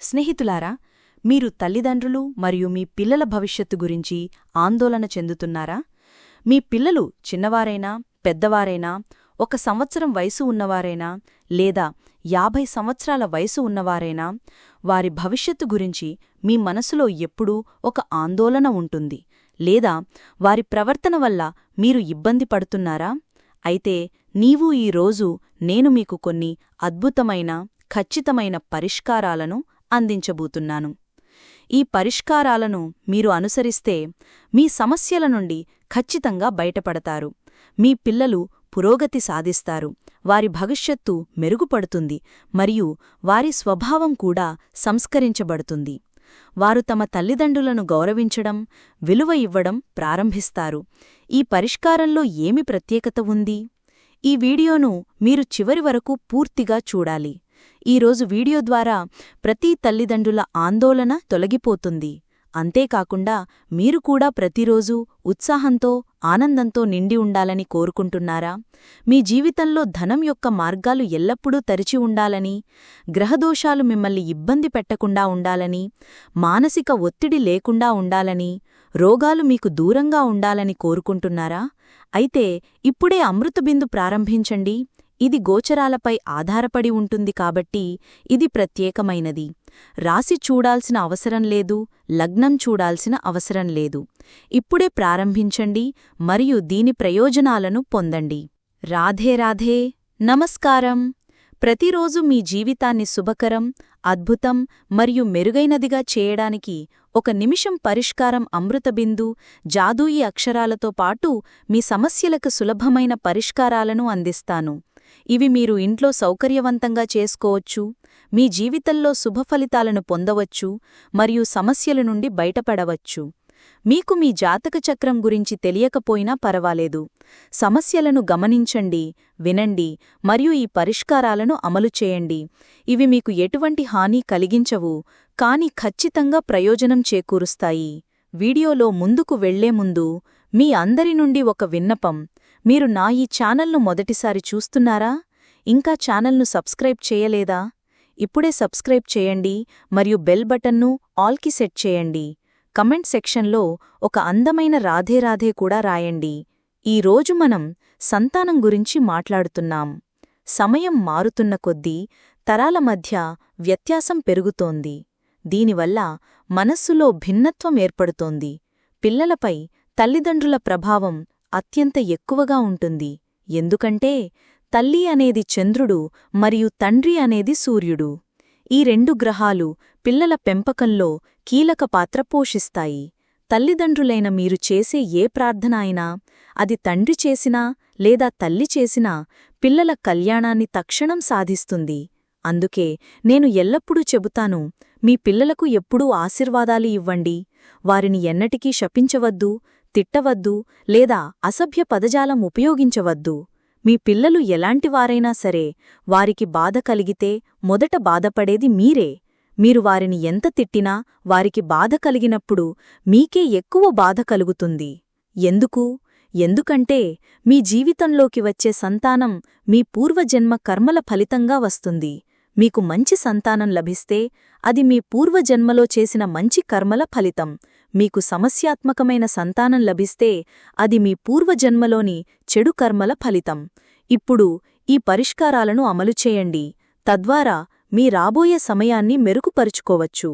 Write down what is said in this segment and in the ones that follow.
స్నేహితులారా మీరు తల్లిదండ్రులు మరియు మీ పిల్లల భవిష్యత్తు గురించి ఆందోళన చెందుతున్నారా? మీ పిల్లలు చిన్నవారైనా పెద్దవారైనా ఒక సంవత్సరం వయసు ఉన్నవారైనా లేదా యాభై సంవత్సరాల వయసు ఉన్నవారైనా వారి భవిష్యత్తు గురించి మీ మనసులో ఎప్పుడూ ఒక ఆందోళన ఉంటుంది. లేదా వారి ప్రవర్తన వల్ల మీరు ఇబ్బంది పడుతున్నారా? అయితే నీవు ఈ రోజు నేను మీకు కొన్ని అద్భుతమైన ఖచ్చితమైన పరిష్కారాలను అందించబోతున్నాను. ఈ పరిష్కారాలను మీరు అనుసరిస్తే మీ సమస్యల నుండి ఖచ్చితంగా బయటపడతారు. మీ పిల్లలు పురోగతి సాధిస్తారు. వారి భవిష్యత్తు మెరుగుపడుతుంది మరియు వారి స్వభావం కూడా సంస్కరించబడుతుంది. వారు తమ తల్లిదండ్రులను గౌరవించడం విలువ ఇవ్వడం ప్రారంభిస్తారు. ఈ పరిష్కారంలో ఏమి ప్రత్యేకత ఉంది? ఈ వీడియోను మీరు చివరి వరకు పూర్తిగా చూడాలి. ఈరోజు వీడియో ద్వారా ప్రతి తల్లిదండ్రుల ఆందోళన తొలగిపోతుంది. అంతేకాకుండా మీరు కూడా ప్రతిరోజూ ఉత్సాహంతో ఆనందంతో నిండి ఉండాలని కోరుకుంటున్నారా? మీ జీవితంలో ధనం యొక్క మార్గాలు ఎల్లప్పుడూ తెరిచి ఉండాలని గ్రహదోషాలు మిమ్మల్ని ఇబ్బంది పెట్టకుండా ఉండాలని మానసిక ఒత్తిడి లేకుండా ఉండాలని రోగాలు మీకు దూరంగా ఉండాలని కోరుకుంటున్నారా? అయితే ఇప్పుడే అమృతబిందు ప్రారంభించండి. ఇది గోచరాలపై ఆధారపడి ఉంటుంది కాబట్టి ఇది ప్రత్యేకమైనది. రాసి చూడాల్సిన అవసరం లేదు లగ్నం చూడాల్సిన అవసరం లేదు. ఇప్పుడే ప్రారంభించండి మరియు దీని ప్రయోజనాలను పొందండి. రాధే రాధే నమస్కారం. ప్రతిరోజు మీ జీవితాన్ని శుభకరం అద్భుతం మరియు మెరుగైనదిగా చేయడానికి ఒక నిమిషం పరిష్కారం అమృతబిందు జాదూయి అక్షరాలతో పాటు మీ సమస్యలకు సులభమైన పరిష్కారాలను అందిస్తాను. ఇవి మీరు ఇంట్లో సౌకర్యవంతంగా చేసుకోవచ్చు మీ జీవితంలో శుభఫలితాలను పొందవచ్చు మరియు సమస్యల నుండి బయటపడవచ్చు. మీకు మీ జాతక చక్రం గురించి తెలియకపోయినా పరవాలేదు. సమస్యలను గమనించండి వినండి మరియు ఈ పరిష్కారాలను అమలు చేయండి. ఇవి మీకు ఎటువంటి హాని కలిగించవు కాని ఖచ్చితంగా ప్రయోజనం చేకూరుస్తాయి. వీడియోలో ముందుకు వెళ్ళే ముందు మీ అందరి నుండి ఒక విన్నపం. మీరు నా ఈ ఛానల్ను మొదటిసారి చూస్తున్నారా? ఇంకా ఛానల్ను సబ్స్క్రైబ్ చేయలేదా? ఇప్పుడే సబ్స్క్రైబ్ చేయండి మరియు బెల్ బటన్ను ఆల్కి సెట్ చేయండి. కమెంట్ సెక్షన్లో ఒక అందమైన రాధే రాధే కూడా రాయండి. ఈ రోజు మనం సంతానం గురించి మాట్లాడుతున్నాం. సమయం మారుతున్న కొద్దీ తరాల మధ్య వ్యత్యాసం పెరుగుతోంది. దీనివల్ల మనస్సులో భిన్నత్వం ఏర్పడుతోంది. పిల్లలపై తల్లిదండ్రుల ప్రభావం అత్యంత ఎక్కువగా ఉంటుంది. ఎందుకంటే తల్లి అనేది చంద్రుడు మరియు తండ్రి అనేది సూర్యుడు. ఈ రెండు గ్రహాలు పిల్లల పెంపకంలో కీలక పాత్ర పోషిస్తాయి. తల్లిదండ్రులైన మీరు చేసే ఏ ప్రార్థన అయినా అది తండ్రి చేసినా లేదా తల్లి చేసినా పిల్లల కళ్యాణాన్ని తక్షణం సాధిస్తుంది. అందుకే నేను ఎల్లప్పుడూ చెబుతాను మీ పిల్లలకు ఎప్పుడూ ఆశీర్వాదాలు ఇవ్వండి. వారిని ఎన్నటికీ శపించవద్దు తిట్టవద్దు లేదా అసభ్య పదజాలం ఉపయోగించవద్దు. మీ పిల్లలు ఎలాంటివారైనా సరే వారికి బాధ కలిగితే మొదట బాధపడేది మీరే. మీరు వారిని ఎంత తిట్టినా వారికి బాధ కలిగినప్పుడు మీకే ఎక్కువ బాధ కలుగుతుంది. ఎందుకు? ఎందుకంటే మీ జీవితంలోకి వచ్చే సంతానం మీ పూర్వజన్మ కర్మల ఫలితంగా వస్తుంది. మీకు మంచి సంతానం లభిస్తే అది మీ పూర్వజన్మలో చేసిన మంచి కర్మల ఫలితం. మీకు సమస్యాత్మకమైన సంతానం లభిస్తే అది మీ పూర్వజన్మలోని చెడు కర్మల ఫలితం. ఇప్పుడు ఈ పరిష్కారాలను అమలు చేయండి. తద్వారా మీ రాబోయే సమయాన్ని మెరుగుపరుచుకోవచ్చు.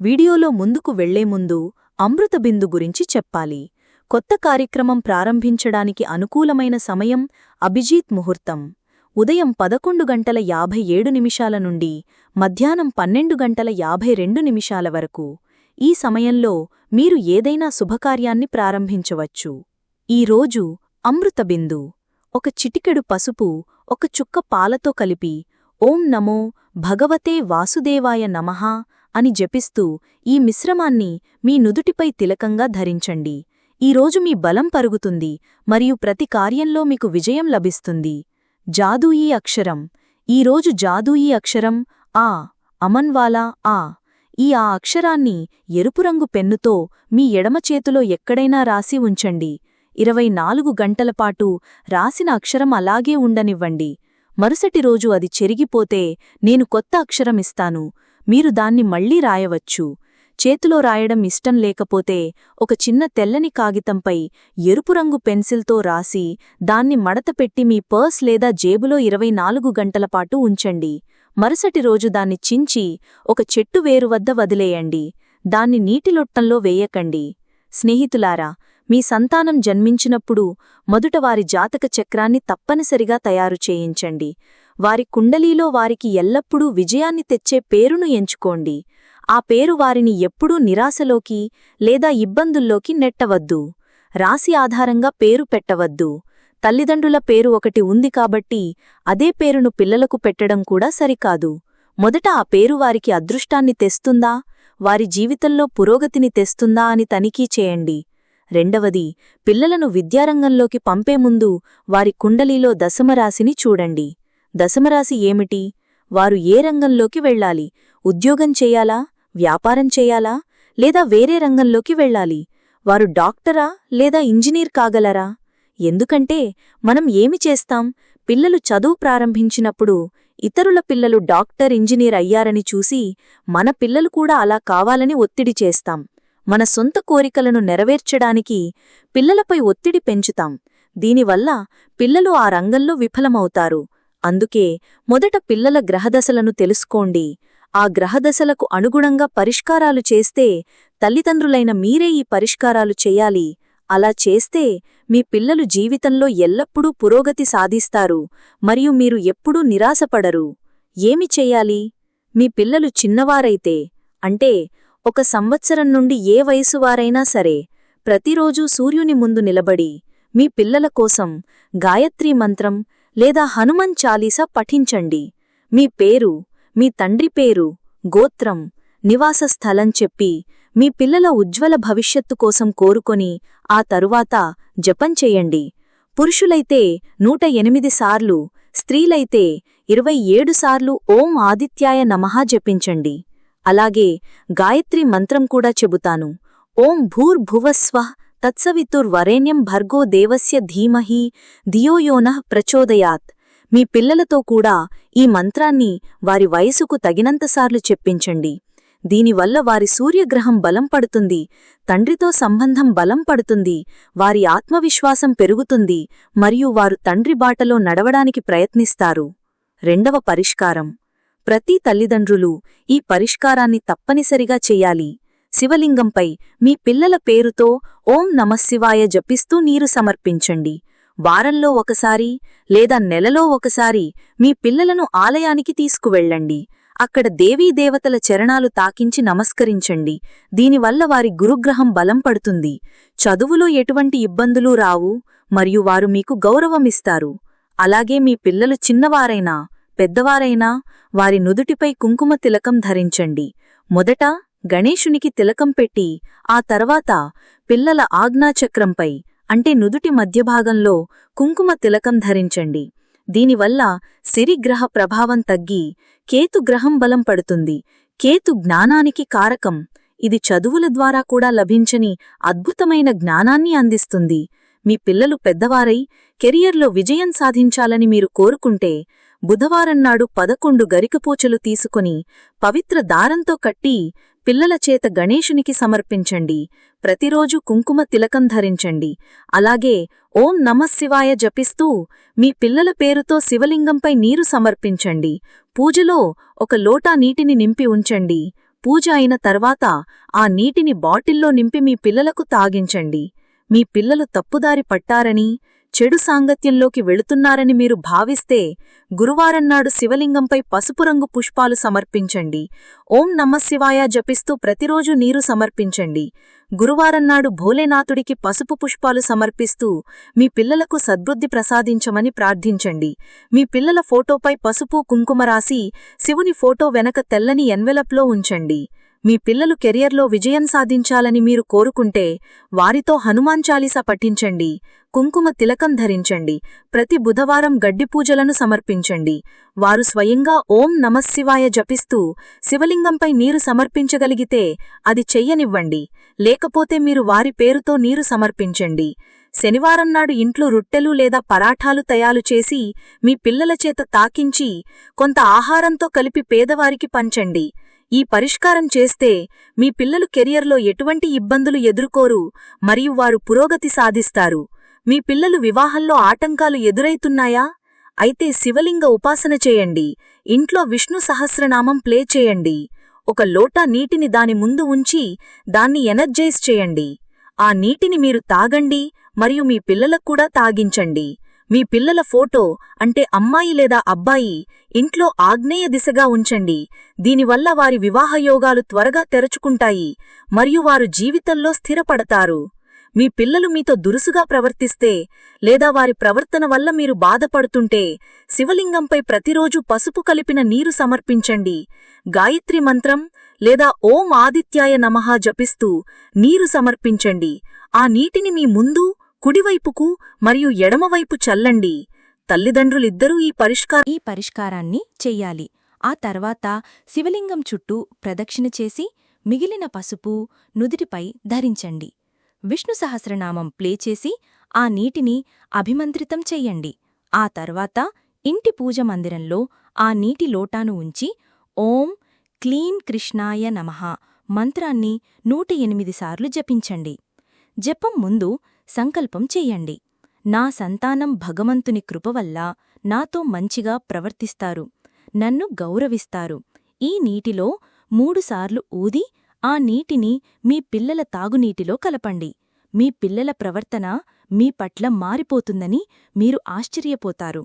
వీడియోలో ముందుకు వెళ్ళే ముందు అమృతబిందు గురించి చెప్పాలి. కొత్త కార్యక్రమం ప్రారంభించడానికి అనుకూలమైన సమయం అభిజీత్ ముహూర్తం. ఉదయం పదకొండు గంటల యాభై ఏడు నిమిషాల నుండి మధ్యాహ్నం పన్నెండు గంటల యాభై రెండు నిమిషాల వరకు. ఈ సమయంలో మీరు ఏదైనా శుభకార్యాన్ని ప్రారంభించవచ్చు. ఈరోజు అమృతబిందు ఒక చిటికెడు పసుపు ఒక చుక్క పాలతో కలిపి ఓం నమో భగవతే వాసుదేవాయ నమః అని జపిస్తూ ఈ మిశ్రమాన్ని మీ నుదుటిపై తిలకంగా ధరించండి. ఈరోజు మీ బలం పరుగుతుంది మరియు ప్రతి కార్యంలో మీకు విజయం లభిస్తుంది. జాదూయీ అక్షరం. ఈరోజు జాదూయీ అక్షరం ఆ అమన్వాలా ఆ. ఈ ఆ అక్షరాన్ని ఎరుపు రంగు పెన్నుతో మీ ఎడమ చేతిలో ఎక్కడైనా రాసి ఉంచండి. ఇరవై నాలుగు గంటలపాటు రాసిన అక్షరం అలాగే ఉండనివ్వండి. మరుసటి రోజు అది చెరిగిపోతే నేను కొత్త అక్షరమిస్తాను మీరు దాన్ని మళ్ళీ రాయవచ్చు. చేతిలో రాయడం ఇష్టం లేకపోతే ఒక చిన్న తెల్లని కాగితంపై ఎరుపు రంగు పెన్సిల్తో రాసి దాన్ని మడతపెట్టి మీ పర్స్ లేదా జేబులో ఇరవై నాలుగు గంటలపాటు ఉంచండి. మరుసటి రోజు దాన్ని చించి ఒక చెట్టు వేరు వద్ద వదిలేయండి. దాన్ని నీటిలొట్టంలో వేయకండి. స్నేహితులారా మీ సంతానం జన్మించినప్పుడు మొదట వారి జాతక చక్రాన్ని తప్పనిసరిగా తయారు చేయించండి. వారి కుండలీలో వారికి ఎల్లప్పుడూ విజయాన్ని తెచ్చే పేరును ఎంచుకోండి. ఆ పేరు వారిని ఎప్పుడూ నిరాశలోకి లేదా ఇబ్బందుల్లోకి నెట్టవద్దు. రాశి ఆధారంగా పేరు పెట్టవద్దు. తల్లిదండ్రుల పేరు ఒకటి ఉంది కాబట్టి అదే పేరును పిల్లలకు పెట్టడం కూడా సరికాదు. మొదట ఆ పేరు వారికి అదృష్టాన్ని తెస్తుందా? వారి జీవితంలో పురోగతిని తెస్తుందా అని తనిఖీ చేయండి. రెండవది పిల్లలను విద్యారంగంలోకి పంపే ముందు వారి కుండలీలో దశమరాశిని చూడండి. దశమరాశి ఏమిటి? వారు ఏ రంగంలోకి వెళ్ళాలి? ఉద్యోగం చేయాలా? వ్యాపారం చేయాలా లేదా వేరే రంగంలోకి వెళ్ళాలి? వారు డాక్టరా లేదా ఇంజనీర్ కాగలరా? ఎందుకంటే మనం ఏమి చేస్తాం? పిల్లలు చదువు ప్రారంభించినప్పుడు ఇతరుల పిల్లలు డాక్టర్ ఇంజనీర్ అయ్యారని చూసి మన పిల్లలు కూడా అలా కావాలని ఒత్తిడి చేస్తాం. మన సొంత కోరికలను నెరవేర్చడానికి పిల్లలపై ఒత్తిడి పెంచుతాం. దీనివల్ల పిల్లలు ఆ రంగంలో విఫలమవుతారు. అందుకే మొదట పిల్లల గ్రహదశలను తెలుసుకోండి. ఆ గ్రహదశలకు అనుగుణంగా పరిష్కారాలు చేస్తే తల్లిదండ్రులైన మీరే ఈ పరిష్కారాలు చేయాలి. అలా చేస్తే మీ పిల్లలు జీవితంలో ఎల్లప్పుడూ పురోగతి సాధిస్తారు మరియు మీరు ఎప్పుడూ నిరాశపడరు. ఏమి చెయ్యాలి మీ పిల్లలు చిన్నవారైతే అంటే ఒక సంవత్సరం నుండి ఏ వయసువారైనా సరే ప్రతిరోజూ సూర్యుని ముందు నిలబడి మీ పిల్లల కోసం గాయత్రీ మంత్రం లేదా హనుమన్ చాలీసా పఠించండి. మీ పేరు మీ తండ్రి పేరు గోత్రం నివాస స్థలం చెప్పి మీ పిల్లల ఉజ్వల భవిష్యత్తు కోసం కోరుకొని ఆ తరువాత జపం పురుషులైతే నూట ఎనిమిది సార్లు స్త్రీలైతే ఇరవై ఏడు సార్లు ఓం ఆదిత్యాయ నమః జపించండి. అలాగే గాయత్రి మంత్రం కూడా చెబుతాను. ఓం భూర్భువస్వ తత్సవితుర్వరేణ్యం భర్గో దేవస్య ధీమహి ధియోయోనః ప్రచోదయాత్. మీ పిల్లలతో కూడా ఈ మంత్రాన్ని వారి వయసుకు తగినంతసార్లు చెప్పించండి. దీనివల్ల వారి సూర్యగ్రహం బలం పడుతుంది తండ్రితో సంబంధం బలం పడుతుంది వారి ఆత్మవిశ్వాసం పెరుగుతుంది మరియు వారు తండ్రి బాటలో నడవడానికి ప్రయత్నిస్తారు. రెండవ పరిష్కారం. ప్రతి తల్లిదండ్రులు ఈ పరిష్కారాన్ని తప్పనిసరిగా చేయాలి. శివలింగంపై మీ పిల్లల పేరుతో ఓం నమశివాయ జపిస్తూ నీరు సమర్పించండి. వారంలో ఒకసారి లేదా నెలలో ఒకసారి మీ పిల్లలను ఆలయానికి తీసుకువెళ్ళండి. అక్కడ దేవీదేవతల చరణాలు తాకించి నమస్కరించండి. దీనివల్ల వారి గురుగ్రహం బలం పడుతుంది. చదువులో ఎటువంటి ఇబ్బందులు రావు మరియు వారు మీకు గౌరవమిస్తారు. అలాగే మీ పిల్లలు చిన్నవారైనా పెద్దవారైనా వారి నుదుటిపై కుంకుమ తిలకం ధరించండి. మొదట గణేశునికి తిలకం పెట్టి ఆ తర్వాత పిల్లల ఆజ్ఞాచక్రంపై అంటే నుదుటి మధ్యభాగంలో కుంకుమ తిలకం ధరించండి. దీనివల్ల సిరిగ్రహ ప్రభావం తగ్గి కేతుగ్రహం బలం పడుతుంది. కేతు జ్ఞానానికి కారకం. ఇది చదువుల ద్వారా కూడా లభించని అద్భుతమైన జ్ఞానాన్ని అందిస్తుంది. మీ పిల్లలు పెద్దవారై కెరియర్లో విజయం సాధించాలని మీరు కోరుకుంటే బుధవారం నాడు పదకొండు గరికపోచలు తీసుకుని పవిత్ర దారంతో కట్టి పిల్లల చేత గణేశునికి సమర్పించండి. ప్రతిరోజు కుంకుమ తిలకం ధరించండి. అలాగే ఓం నమశివాయ జపిస్తూ మీ పిల్లల పేరుతో శివలింగంపై నీరు సమర్పించండి. పూజలో ఒక లోటా నీటిని నింపి ఉంచండి. పూజ అయిన తర్వాత ఆ నీటిని బాటిల్లో నింపి మీ పిల్లలకు తాగించండి. మీ పిల్లలు తప్పుదారి పట్టారని చెడు సాంగత్యంలోకి వెళుతున్నారని మీరు భావిస్తే గురువారన్నాడు శివలింగంపై పసుపు రంగు పుష్పాలు సమర్పించండి. ఓం నమశివాయ జపిస్తూ ప్రతిరోజు నీరు సమర్పించండి. గురువారన్నాడు భోలేనాథుడికి పసుపు పుష్పాలు సమర్పిస్తూ మీ పిల్లలకు సద్బుద్ధి ప్రసాదించమని ప్రార్థించండి. మీ పిల్లల ఫోటోపై పసుపు కుంకుమ రాసి శివుని ఫోటో వెనక తెల్లని ఎన్వెలప్లో ఉంచండి. మీ పిల్లలు కెరియర్లో విజయం సాధించాలని మీరు కోరుకుంటే వారితో హనుమాన్ చాలీసా పఠించండి. కుంకుమ తిలకం ధరించండి. ప్రతి బుధవారం గడ్డి పూజలను సమర్పించండి. వారు స్వయంగా ఓం నమశివాయ జపిస్తూ శివలింగంపై నీరు సమర్పించగలిగితే అది చెయ్యనివ్వండి. లేకపోతే మీరు వారి పేరుతో నీరు సమర్పించండి. శనివారం నాడు ఇంట్లో రొట్టెలు లేదా పరాఠాలు తయారు చేసి మీ పిల్లల చేత తాకించి కొంత ఆహారంతో కలిపి పేదవారికి పంచండి. ఈ పరిష్కారం చేస్తే మీ పిల్లలు కెరియర్లో ఎటువంటి ఇబ్బందులు ఎదుర్కోరు మరియు వారు పురోగతి సాధిస్తారు. మీ పిల్లలు వివాహంలో ఆటంకాలు ఎదురైతున్నాయా? అయితే శివలింగ ఉపాసన చేయండి. ఇంట్లో విష్ణు సహస్రనామం ప్లే చేయండి. ఒక లోటా నీటిని దాని ముందు ఉంచి దాన్ని ఎనర్జైజ్ చేయండి. ఆ నీటిని మీరు తాగండి మరియు మీ పిల్లలకు కూడా తాగించండి. మీ పిల్లల ఫోటో అంటే అమ్మాయి లేదా అబ్బాయి ఇంట్లో ఆగ్నేయ దిశగా ఉంచండి. దీనివల్ల వారి వివాహయోగాలు త్వరగా తెరచుకుంటాయి మరియు వారు జీవితంలో స్థిరపడతారు. మీ పిల్లలు మీతో దురుసుగా ప్రవర్తిస్తే లేదా వారి ప్రవర్తన వల్ల మీరు బాధపడుతుంటే శివలింగంపై ప్రతిరోజు పసుపు కలిపిన నీరు సమర్పించండి. గాయత్రి మంత్రం లేదా ఓం ఆదిత్యాయ నమః జపిస్తూ నీరు సమర్పించండి. ఆ నీటిని మీ ముందు కుడివైపుకు మరియు ఎడమవైపు చల్లండి. తల్లిదండ్రులిద్దరూ ఈ పరిష్కార ఈ పరిష్కారాన్ని చెయ్యాలి. ఆ తర్వాత శివలింగం చుట్టూ ప్రదక్షిణ చేసి మిగిలిన పసుపు నుదిటిపై ధరించండి. విష్ణు సహస్రనామం ప్లే చేసి ఆ నీటిని అభిమంత్రితం చెయ్యండి. ఆ తర్వాత ఇంటి పూజ మందిరంలో ఆ నీటి లోటాను ఉంచి ఓం క్లీం కృష్ణాయ నమః మంత్రాన్ని నూట ఎనిమిది సార్లు జపించండి. జపం ముందు సంకల్పం చెయ్యండి. నా సంతానం భగవంతుని కృపవల్ల నాతో మంచిగా ప్రవర్తిస్తారు. నన్ను గౌరవిస్తారు. ఈ నీటిలో మూడుసార్లు ఊది ఆ నీటిని మీ పిల్లల తాగునీటిలో కలపండి. మీ పిల్లల ప్రవర్తన మీ పట్ల మారిపోతుందని మీరు ఆశ్చర్యపోతారు.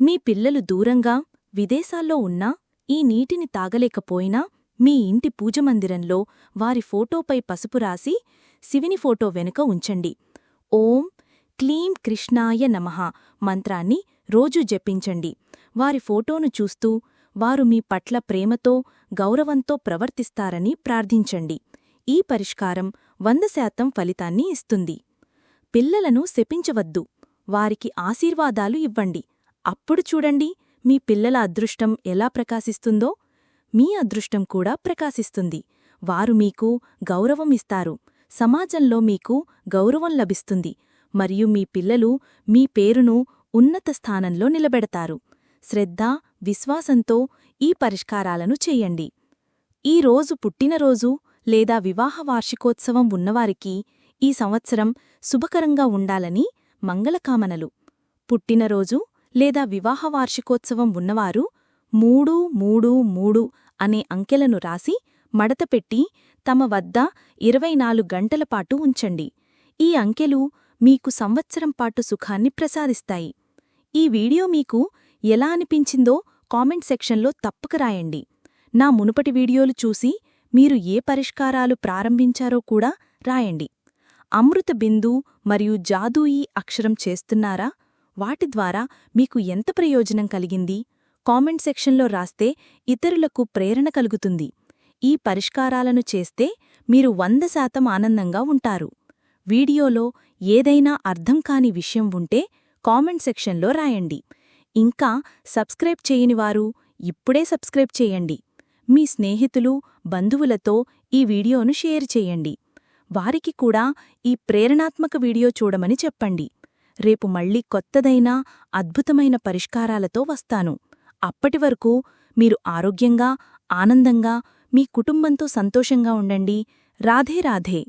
మీ పిల్లలు దూరంగా విదేశాల్లో ఉన్నా ఈ నీటిని తాగలేకపోయినా మీ ఇంటి పూజమందిరంలో వారి ఫోటోపై పసుపు రాసి శివుని ఫోటో వెనుక ఉంచండి. ఓం క్లీం కృష్ణాయ నమః మంత్రాన్ని రోజూ జపించండి. వారి ఫోటోను చూస్తూ వారు మీ పట్ల ప్రేమతో గౌరవంతో ప్రవర్తిస్తారని ప్రార్థించండి. ఈ పరిష్కారం వంద శాతం ఫలితాన్ని ఇస్తుంది. పిల్లలను శపించవద్దు. వారికి ఆశీర్వాదాలు ఇవ్వండి. అప్పుడు చూడండి మీ పిల్లల అదృష్టం ఎలా ప్రకాశిస్తుందో. మీ అదృష్టం కూడా ప్రకాశిస్తుంది. వారు మీకు గౌరవమిస్తారు సమాజంలో మీకు గౌరవం లభిస్తుంది. మరియు మీ పిల్లలు మీ పేరును ఉన్నత స్థానంలో నిలబెడతారు. శ్రద్ధ విశ్వాసంతో ఈ పరిష్కారాలను చెయ్యండి ఈ రోజు పుట్టినరోజు లేదా వివాహ వార్షికోత్సవం ఉన్నవారికి ఈ సంవత్సరం శుభకరంగా ఉండాలని మంగళకామనలు. పుట్టినరోజు లేదా వివాహ వార్షికోత్సవం ఉన్నవారు మూడు మూడు మూడు అనే అంకెలను రాసి మడతపెట్టి తమ వద్ద ఇరవై నాలుగు గంటల పాటు ఉంచండి. ఈ అంకెలు మీకు సంవత్సరం పాటు సుఖాన్ని ప్రసాదిస్తాయి. ఈ వీడియో మీకు ఎలా అనిపించిందో కామెంట్ సెక్షన్లో తప్పక రాయండి. నా మునుపటి వీడియోలు చూసి మీరు ఏ పరిష్కారాలు ప్రారంభించారో కూడా రాయండి. అమృత బిందు మరియు జాదూయి అక్షరం చేస్తున్నారా? వాటి ద్వారా మీకు ఎంత ప్రయోజనం కలిగింది? కామెంట్ సెక్షన్లో రాస్తే ఇతరులకు ప్రేరణ కలుగుతుంది. ఈ పరిష్కారాలను చేస్తే మీరు వంద శాతం ఆనందంగా ఉంటారు. వీడియోలో ఏదైనా అర్థం కాని విషయం ఉంటే కామెంట్ సెక్షన్లో రాయండి. ఇంకా సబ్స్క్రైబ్ చేయనివారు ఇప్పుడే సబ్స్క్రైబ్ చేయండి. మీ స్నేహితులు బంధువులతో ఈ వీడియోను షేర్ చేయండి. వారికి కూడా ఈ ప్రేరణాత్మక వీడియో చూడమని చెప్పండి. రేపు మళ్ళీ కొత్తదైన అద్భుతమైన పరిష్కారాలతో వస్తాను. అప్పటివరకు మీరు ఆరోగ్యంగా ఆనందంగా మీ కుటుంబంతో సంతోషంగా ఉండండి. రాధే రాధే.